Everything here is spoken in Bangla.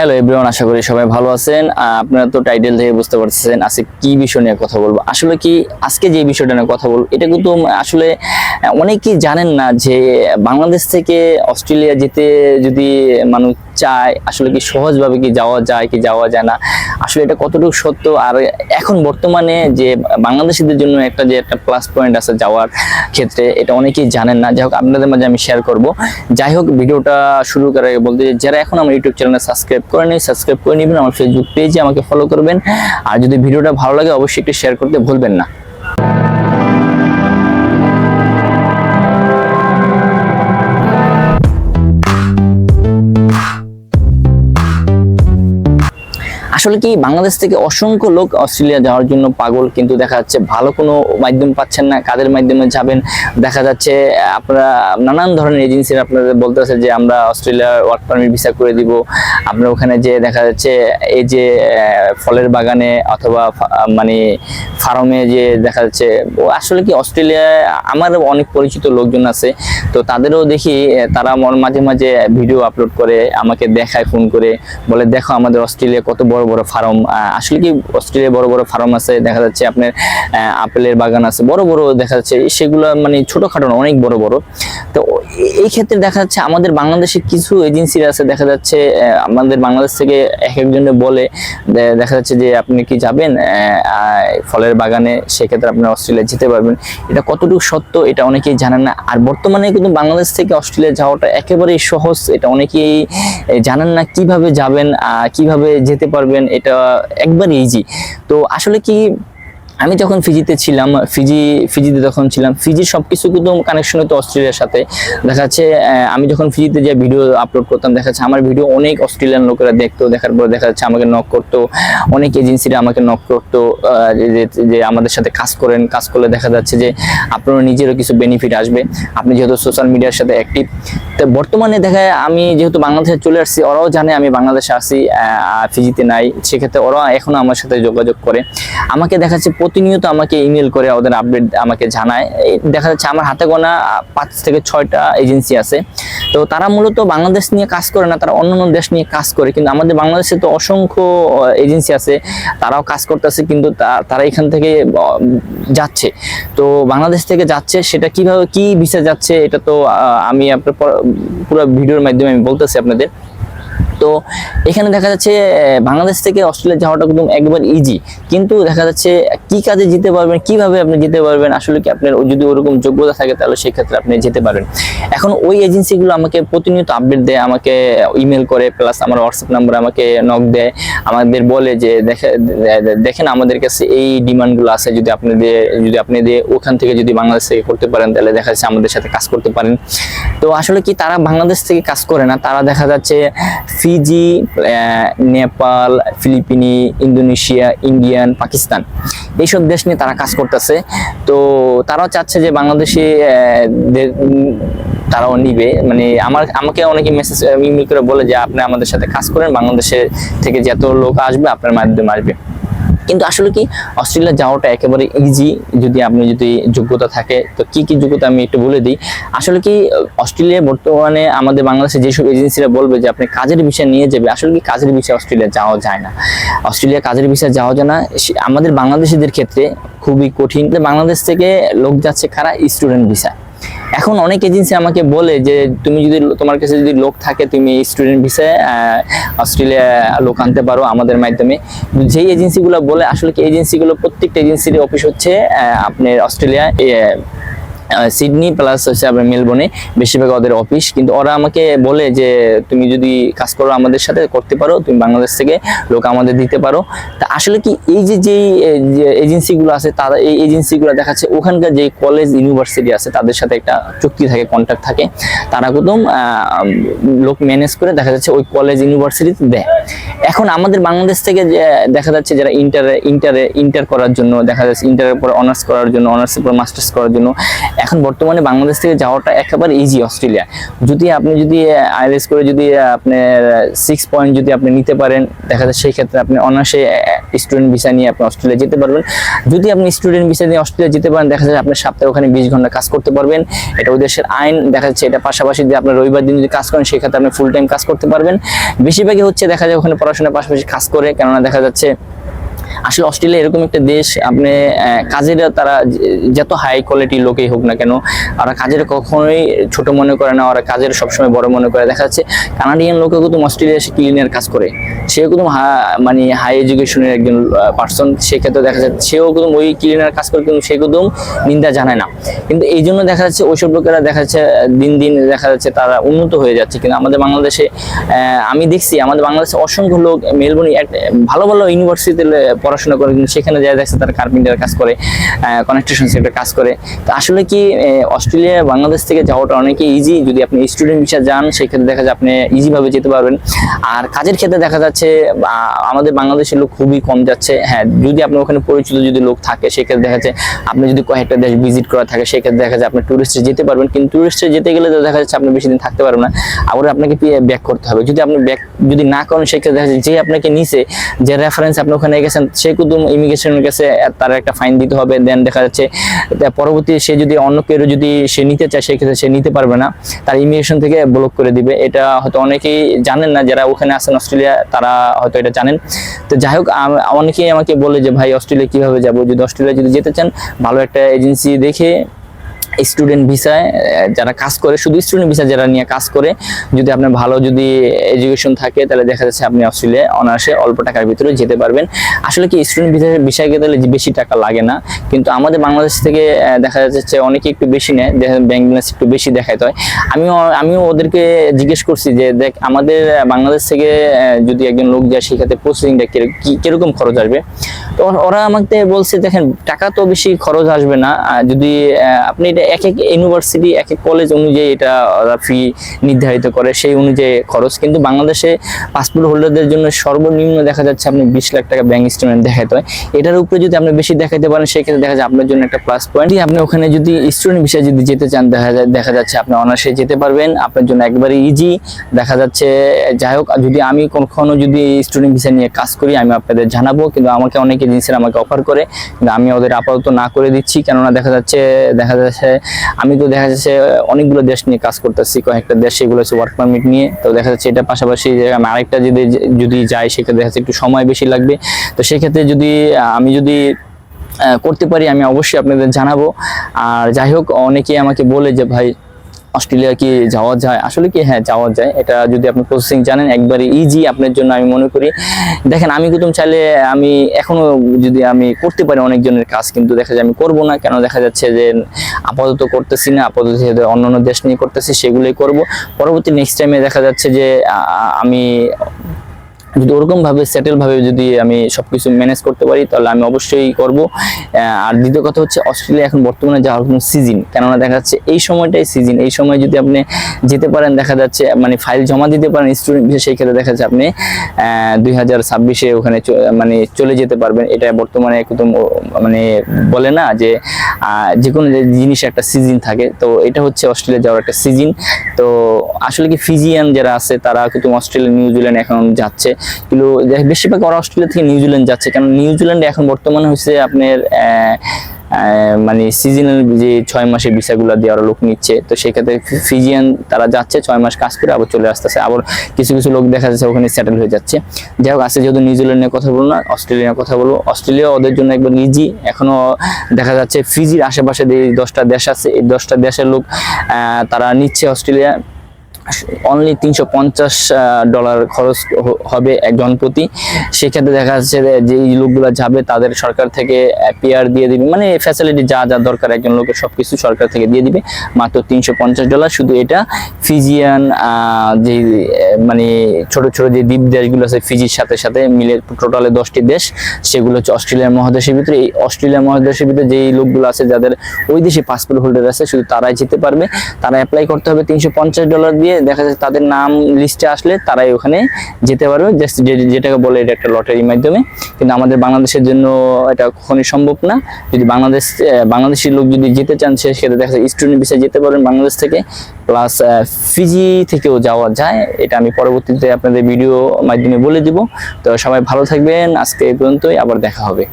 হ্যালো এভরিওয়ান আশা করি সবাই ভালো আছেন। আপনারা তো টাইটেল থেকে বুঝতে পারছেন আজকে কি বিষয় নিয়ে কথা বলব। আসলে কি আজকে যে বিষয়টা নিয়ে কথা বলব, এটা কিন্তু আসলে অনেকেই জানেন না যে বাংলাদেশ থেকে অস্ট্রেলিয়া যেতে যদি মানুষ চায়? আসলে কি সহজভাবে কি যাওয়া যায়, কি যাওয়া যায় না? আসলে এটা কতটুকু সত্য? আর এখন বর্তমানে যে বাংলাদেশিদের জন্য একটা যে একটা প্লাস পয়েন্ট আছে যাওয়ার ক্ষেত্রে, এটা অনেকেই জানেন না। যাই হোক, আপনাদের মাঝে আমি শেয়ার করব। যাই হোক, ভিডিওটা শুরু করার বলতে যারা এখন আমার ইউটিউব চ্যানেলে সাবস্ক্রাইব করে নেই সাবস্ক্রাইব করে নেবেন। আমার ফেসবুক পেজে আমাকে ফলো করবেন। আর যদি ভিডিওটা ভালো লাগে, অবশ্যই একটু শেয়ার করতে ভুলবেন না। আসলে কি বাংলাদেশ থেকে অসংখ্য লোক অস্ট্রেলিয়া যাওয়ার জন্য পাগল, কিন্তু দেখা যাচ্ছে ভালো কোনো মাধ্যম পাচ্ছেন না, কাদের মাধ্যমে যাবেন? দেখা যাচ্ছে আপনারা নানান ধরনের এজেন্সির আপনাদের বলতেছে যে আমরা অস্ট্রেলিয়ার ওয়ার্ক পারমিট ভিসা করে দিব। আপনার ওখানে যে দেখা যাচ্ছে, এই যে ফলের বাগানে অথবা মানে ফার্মে যে দেখা যাচ্ছে আসলে কি অস্ট্রেলিয়ায় আমার অনেক পরিচিত লোকজন আছে, তো তাদেরও দেখি তারা মাঝে মাঝে ভিডিও আপলোড করে, আমাকে দেখায় ফোন করে, বলে, দেখো আমাদের অস্ট্রেলিয়া কত বড় বড় ফার্ম আসলে কি অস্ট্রেলিয়ায় বড় বড় ফার্ম আছে, দেখা যাচ্ছে আপনার আপেলের বাগান আছে, বড় বড় দেখা যাচ্ছে, সেগুলো মানে ছোটখাটো না, অনেক বড় বড়। তো এই ক্ষেত্রে দেখা যাচ্ছে আমাদের বাংলাদেশে কিছু এজেন্সি আছে, দেখা যাচ্ছে আমাদের বাংলাদেশ থেকে এক একজনে বলে দেখা যাচ্ছে যে আপনি কি যাবেন ফলের বাগানে, সেক্ষেত্রে আপনি অস্ট্রেলিয়া যেতে পারবেন। এটা কতটুকু সত্য এটা অনেকেই জানেন না, আর বর্তমানে কিন্তু বাংলাদেশ থেকে অস্ট্রেলিয়া যাওয়াটা একেবারেই সহজ, এটা অনেকেই জানেন না কীভাবে যাবেন কীভাবে যেতে পারবেন এটা একবার ইজি তো আসলে কি আমি যখন ফিজিতে ছিলাম ফিজি ফিজিতে যখন ছিলাম ফিজির সবকিছু কিন্তু কানেকশন হতো অস্ট্রেলিয়ার সাথে। দেখা যাচ্ছে আমি যখন ফিজিতে যে ভিডিও আপলোড করতাম, দেখা যাচ্ছে আমার ভিডিও অনেক অস্ট্রেলিয়ান লোকেরা দেখতো, দেখার পর দেখা যাচ্ছে আমাকে নক করতো। অনেক এজেন্সিরা আমাকে নক করতো যে- আমাদের সাথে কাজ করেন, কাজ করলে দেখা যাচ্ছে যে আপনার নিজেরও কিছু বেনিফিট আসবে। আপনি যেহেতু সোশ্যাল মিডিয়ার সাথে অ্যাক্টিভ তো বর্তমানে দেখা আমি যেহেতু বাংলাদেশে চলে আসছি, ওরাও জানে আমি বাংলাদেশে আসি ফিজিতে নাই। সেক্ষেত্রে ওরা এখনও আমার সাথে যোগাযোগ করে। আমাকে দেখা যাচ্ছে প্রতিনিয়ত আমাকে ইমেল করে, ওদের আপডেট আমাকে জানায়। দেখা যাচ্ছে আমার হাতে গোনা পাঁচ থেকে ছয়টা এজেন্সি আছে। তো তারা মূলত বাংলাদেশ নিয়ে কাজ করে না, তারা অন্যান্য দেশ নিয়ে কাজ করে। কিন্তু আমাদের বাংলাদেশে তো অসংখ্য এজেন্সি আছে, তারাও কাজ করতেছে, কিন্তু তারা এখান থেকে যাচ্ছে। তো বাংলাদেশ থেকে যাচ্ছে, সেটা কীভাবে, কি ভিসা যাচ্ছে, এটা তো আমি আপনার পুরো ভিডিওর মাধ্যমে আমি বলতেছি আপনাদের। তো এখানে দেখা যাচ্ছে বাংলাদেশ থেকে অস্ট্রেলিয়া যাওয়াটা একদম একবার ইজি কিন্তু দেখা যাচ্ছে, কি কাজে যেতে পারবেন, কীভাবে আপনি যেতে পারবেন, আসলে কি আপনার যদি ওরকম যোগ্যতা থাকে, তাহলে সেক্ষেত্রে আপনি যেতে পারবেন এখন ওই এজেন্সিগুলো আমাকে প্রতিনিয়ত আপডেট দেয়, আমাকে ইমেল করে প্লাস আমার হোয়াটসঅ্যাপ নাম্বার আমাকে নক দেয়। আমাদের বলে যে, দেখে দেখেন আমাদের কাছে এই ডিমান্ডগুলো আছে, যদি আপনি দিয়ে, যদি আপনি দিয়ে ওখান থেকে যদি বাংলাদেশ থেকে করতে পারেন, তাহলে দেখা যাচ্ছে আমাদের সাথে কাজ করতে পারেন। তো আসলে কি তারা বাংলাদেশ থেকে কাজ করে না? তারা দেখা যাচ্ছে Fiji Nepal, Philippine, Indonesia, Indian, Pakistan. এইসব দেশ নিয়ে তারা কাজ করতেছে। তো তারাও চাচ্ছে যে বাংলাদেশে তারাও নিবে। মানে আমার, আমাকে অনেকে মেসেজ ইমেল করে বলে যে, আপনি আমাদের সাথে কাজ করেন। বাংলাদেশের থেকে যত লোক আসবে, আপনার মাধ্যমে আসবে। কিন্তু আসলে কি, অস্ট্রেলিয়া যাওয়াটা একেবারে ইজি যদি আপনি যদি যোগ্যতা থাকে, তো কি কি যোগ্যতা আমি একটু বলে দিই। আসলে কি, অস্ট্রেলিয়া বর্তমানে আমাদের বাংলাদেশে যেসব এজেন্সিরা বলবে যে আপনি কাজের বিষয় নিয়ে যাবে, আসলে কি কাজের বিষয়ে অস্ট্রেলিয়া যাওয়া যায় না। অস্ট্রেলিয়া কাজের বিষয়ে যাওয়া যায় না। আমাদের বাংলাদেশিদের ক্ষেত্রে খুবই কঠিন। বাংলাদেশ থেকে লোক যাচ্ছে কারা? স্টুডেন্ট ভিসা এখন অনেক এজেন্সি আমাকে বলে যে তুমি যদি তোমার কাছে যদি লোক থাকে, তুমি স্টুডেন্ট ভিসায় অস্ট্রেলিয়া লোক আনতে পারো আমাদের মাধ্যমে। যেই এজেন্সিগুলো বলে, আসলে কি এজেন্সিগুলো প্রত্যেকটা এজেন্সির অফিস হচ্ছে আপনার অস্ট্রেলিয়া সিডনি প্লাস হচ্ছে আপনার মেলবোর্নে বেশিরভাগ ওদের অফিস কিন্তু ওরা আমাকে বলে যে তুমি যদি কাজ করো আমাদের সাথে করতে পারো। তুমি বাংলাদেশ থেকে লোক আমাদের দিতে পারো। তা আসলে কি এই যে যেই এজেন্সিগুলো আছে তারা এই এজেন্সিগুলো দেখাচ্ছে ওখানকার যে কলেজ ইউনিভার্সিটি আছে তাদের সাথে একটা চুক্তি থাকে কন্ট্যাক্ট থাকে। তারা একদম আহ, লোক ম্যানেজ করে দেখা যাচ্ছে ওই কলেজ ইউনিভার্সিটিতে দেয়। এখন আমাদের বাংলাদেশ থেকে দেখা যাচ্ছে যারা ইন্টারে ইন্টারে ইন্টার করার জন্য দেখা যাচ্ছে ইন্টারের পর অনার্স করার জন্য অনার্সের পর মাস্টার্স করার জন্য এখন বর্তমানে বাংলাদেশ থেকে যাওয়াটা একেবারে ইজি অস্ট্রেলিয়া। যদি আপনি যদি আইএলএস করে যদি আপনার সিক্স পয়েন্ট যদি আপনি নিতে পারেন, দেখা যায় সেই ক্ষেত্রে আপনি অনার্সে স্টুডেন্ট ভিসা নিয়ে আপনি অস্ট্রেলিয়া যেতে পারবেন। যদি আপনি স্টুডেন্ট ভিসা নিয়ে অস্ট্রেলিয়া যেতে পারেন, দেখা যাচ্ছে আপনি সপ্তাহে ওখানে বিশ ঘণ্টা কাজ করতে পারবেন। এটা ওই দেশের আইন, দেখা যাচ্ছে এটা পাশাপাশি যদি আপনার রবিবার দিন যদি কাজ করেন সেক্ষেত্রে আপনি ফুল টাইম কাজ করতে পারবেন। বেশিরভাগই হচ্ছে দেখা যায় ওখানে পড়াশোনার পাশাপাশি কাজ করে, কেননা দেখা যাচ্ছে আসলে অস্ট্রেলিয়া এরকম একটা দেশ, আপনি কাজের তারা যত হাই কোয়ালিটি লোকেই হোক না কেন ওরা কাজের কখনোই ছোট মনে করে না, ওরা কাজের সবসময় বড় মনে করে। দেখা যাচ্ছে কানাডিয়ান লোকে কিন্তু অস্ট্রেলিয়া এসে ক্লিনের কাজ করে। সেও কিন্তু মানে হাই এডুকেশনের একজন পার্সন সেক্ষেত্রে দেখা যাচ্ছে সেও কিন্তু ওই ক্লিনার কাজ করে, কিন্তু সে কিন্তু নিন্দা জানায় না। কিন্তু এই জন্য দেখা যাচ্ছে ওইসব লোকেরা দেখা যাচ্ছে দিন দিন দেখা যাচ্ছে তারা উন্নত হয়ে যাচ্ছে। কিন্তু আমাদের বাংলাদেশে আমি দেখছি আমাদের বাংলাদেশে অসংখ্য লোক, মেলবোর্নে ভালো ভালো ইউনিভার্সিটিতে পড়াশোনা করে, কিন্তু সেখানে যায় দেখছে তারা কার্পেন্টার কাজ করে কনেকট্রেশন সেক্টর কাজ করে। তো আসলে কি অস্ট্রেলিয়া, বাংলাদেশ থেকে যাওয়াটা অনেকে ইজি যদি আপনি স্টুডেন্ট ভিসা যান, সেক্ষেত্রে দেখা যায় আপনি ইজিভাবে যেতে পারবেন। আর কাজের ক্ষেত্রে দেখা যাচ্ছে আমাদের বাংলাদেশের লোক খুবই কম যাচ্ছে। হ্যাঁ যদি আপনার ওখানে পরিচিত যদি লোক থাকে, সেক্ষেত্রে দেখা যাচ্ছে আপনি যদি কয়েকটা দেশ ভিজিট করা থাকে, সেক্ষেত্রে দেখা যায় আপনি টুরিস্টে যেতে পারবেন। কিন্তু টুরিস্টে যেতে গেলে দেখা যাচ্ছে আপনি বেশি দিন থাকতে পারবেন না। আবার আপনাকে ব্যাক করতে হবে। যদি আপনি ব্যাক যদি না করেন, সেক্ষেত্রে দেখা যাচ্ছে যে আপনাকে নিছে, যে রেফারেন্স আপনি ওখানে গেছেন সে কিন্তু ইমিগ্রেশনের কাছে তার একটা ফাইন দিতে হবে। দেন দেখা যাচ্ছে পরবর্তী সে যদি অন্য কেউ যদি সে নিতে চায়, সেক্ষেত্রে সে নিতে পারবে না। তার ইমিগ্রেশন থেকে ব্লক করে দিবে। এটা হয়তো অনেকেই জানেন না, যারা ওখানে আছেন অস্ট্রেলিয়া, তারা হয়তো এটা জানেন। তো যাই হোক অনেকেই আমাকে বলে যে, ভাই, অস্ট্রেলিয়া কীভাবে যাব? যদি অস্ট্রেলিয়া যদি যেতে চান, ভালো একটা এজেন্সি দেখে স্টুডেন্ট ভিসায় যারা কাজ করে, শুধু স্টুডেন্ট ভিসা যারা নিয়ে কাজ করে, যদি আপনার ভালো যদি এডুকেশন থাকে, তাহলে দেখা যাচ্ছে আপনি অস্ট্রেলিয়া অনার্সে অল্প টাকার ভিতরে যেতে পারবেন। আসলে কি স্টুডেন্ট ভিসা বিষয়ে গেলে বেশি টাকা লাগে না, কিন্তু আমাদের বাংলাদেশ থেকে দেখা যাচ্ছে অনেকে একটু বেশি নেয় ব্যাংক ব্যালেন্স একটু বেশি দেখাইতে হয়। আমিও আমিও ওদেরকে জিজ্ঞেস করছি যে, দেখ, আমাদের বাংলাদেশ থেকে যদি একজন লোক যায় সেক্ষেত্রে প্রসেসিংটা কীরকম খরচ আসবে? তো ওরা আমাকে বলছে, দেখেন, টাকা তো বেশি খরচ আসবে না যদি আপনি এটা এক এক ইউনিভার্সিটি এক এক কলেজ অনুযায়ী এটা ফি নির্ধারিত করে, সেই অনুযায়ী খরচ। কিন্তু বাংলাদেশে পাসপোর্ট হোল্ডারদের জন্য সর্বনিম্ন দেখা যাচ্ছে আপনি বিশ লাখ টাকা ব্যাংক স্টেটমেন্ট দেখাতে হয়। এটার উপরে যদি আপনি বেশি দেখাতে পারেন, সেক্ষেত্রে দেখা যায় আপনার জন্য একটা প্লাস পয়েন্ট আপনি ওখানে যদি স্টুডেন্ট বিষয়ে যদি যেতে চান, দেখা যায়, দেখা যাচ্ছে আপনি অনার্সে যেতে পারবেন, আপনার জন্য একবারে ইজি দেখা যাচ্ছে, যাই হোক, যদি আমি কখনো যদি স্টুডেন্ট ভিসা নিয়ে কাজ করি, আমি আপনাদের জানাব, কিন্তু আমাকে অনেক এজেন্সির আমাকে অফার করে, কিন্তু আমি ওদের আপাতত না করে দিচ্ছি। কেননা দেখা যাচ্ছে দেখা যাচ্ছে আমি তো দেখা যাচ্ছে অনেকগুলো দেশ নিয়ে কাজ করতেছি, কয়েকটা দেশ সেগুলো হচ্ছে ওয়ার্ক পারমিট নিয়ে। তো দেখা যাচ্ছে এটা পাশাপাশি আমি আরেকটা যদি যদি যাই, সেক্ষেত্রে দেখা যাচ্ছে একটু সময় বেশি লাগবে। তো সেক্ষেত্রে যদি আমি যদি করতে পারি, আমি অবশ্যই আপনাদের জানাব। আর যাই হোক অনেকে আমাকে বলে যে, ভাই অস্ট্রেলিয়া কি যাওয়া যায়? আসলে কি হ্যাঁ যাওয়া যায়। এটা যদি আপনি প্রসেসিং জানেন একবারে ইজি আপনার জন্য আমি মনে করি। দেখেন, আমি কুতুম চাইলে আমি এখনও যদি আমি করতে পারি অনেকজনের কাজ, কিন্তু দেখা যায় আমি করব না। কেন? দেখা যাচ্ছে যে আপাতত করতেছি না, আপাতত যেহেতু অন্য দেশ নিয়ে করতেছি, সেগুলোই করব। পরবর্তী নেক্সট টাইমে দেখা যাচ্ছে যে আমি যদি ওরকমভাবে সেটেলভাবে যদি আমি সবকিছু ম্যানেজ করতে পারি, তাহলে আমি অবশ্যই করব। আর দ্বিতীয় কথা হচ্ছে অস্ট্রেলিয়া এখন বর্তমানে যাওয়ার কোনো সিজন কেননা দেখা যাচ্ছে এই সময়টাই সিজন এই সময় যদি আপনি যেতে পারেন, দেখা যাচ্ছে মানে ফাইল জমা দিতে পারেন স্টুডেন্ট ভিসা সেই ক্ষেত্রে দেখা যাচ্ছে আপনি দুই হাজার ছাব্বিশে ওখানে মানে চলে যেতে পারবেন। এটা বর্তমানে একদম মানে বলে না যে যে কোনো জিনিস একটা সিজন থাকে। তো এটা হচ্ছে অস্ট্রেলিয়া যাওয়ার একটা সিজন তো আসলে কি ফিজিয়ান যারা আছে, তারা কিন্তু অস্ট্রেলিয়া নিউজিল্যান্ড এখন যাচ্ছে। কিন্তু বেশিরভাগ ওরা অস্ট্রেলিয়া থেকে নিউজিল্যান্ড যাচ্ছে। কারণ নিউজিল্যান্ড এখন বর্তমানে হচ্ছে আপনার মানে সিজনাল যে ছয় মাসের ভিসাগুলো দিয়ে ওরা লোক নিচ্ছে, তো সেক্ষেত্রে ফিজিয়ান তারা যাচ্ছে, ছয় মাস কাজ করে আবার চলে আসতেছে। আবার কিছু কিছু লোক দেখা যাচ্ছে ওখানে সেটেল হয়ে যাচ্ছে। যাই হোক আছে যেহেতু নিউজিল্যান্ডের কথা বলব না, অস্ট্রেলিয়ার কথা বলব। অস্ট্রেলিয়া ওদের জন্য একবার ইজি এখনও দেখা যাচ্ছে ফিজির আশেপাশে যে দশটা দেশ আছে, এই দশটা দেশের লোক তারা নিচ্ছে অস্ট্রেলিয়া। অনলি তিনশো পঞ্চাশ ডলার খরচ হবে একজন প্রতি। সেক্ষেত্রে দেখা যাচ্ছে যে লোকগুলো যাবে, তাদের সরকার থেকে পেয়ার দিয়ে দিবে। মানে ফ্যাসিলিটি যা যা দরকার একজন লোকের, সবকিছু সরকার থেকে দিয়ে দিবে। মাত্র তিনশো পঞ্চাশ ডলার শুধু এটা ফিজিয়ান যে মানে ছোট ছোট যে দ্বীপ দেশগুলো আছে ফিজির সাথে সাথে মিলে টোটালে দশটি দেশ। সেগুলো হচ্ছে অস্ট্রেলিয়া মহাদেশের ভিতরে। এই অস্ট্রেলিয়া মহাদেশের ভিতরে যেই লোকগুলো আছে, যাদের ওই দেশে পাসপোর্ট হোল্ডার আছে, শুধু তারাই যেতে পারবে। তারা অ্যাপ্লাই করতে হবে তিনশো পঞ্চাশ ডলার দিয়ে। গিয়ে দেখা যাচ্ছে তাদের নাম লিস্টে আসলে তারাই ওখানে যেতে পারবে। জাস্ট যেটাকে বলে এটা একটা লটারির মাধ্যমে। কিন্তু আমাদের বাংলাদেশের জন্য এটা কখনোই সম্ভব না। যদি বাংলাদেশ বাংলাদেশি লোক যদি যেতে চান সেক্ষেত্রে দেখা যায় স্টুডেন্ট ভিসায় যেতে পারেন বাংলাদেশ থেকে। প্লাস ফিজি থেকেও যাওয়া যায়। এটা আমি পরবর্তীতে আপনাদের ভিডিও মাধ্যমে বলে দিব। তো সবাই ভালো থাকবেন। আজকে এই পর্যন্তই। আবার দেখা হবে।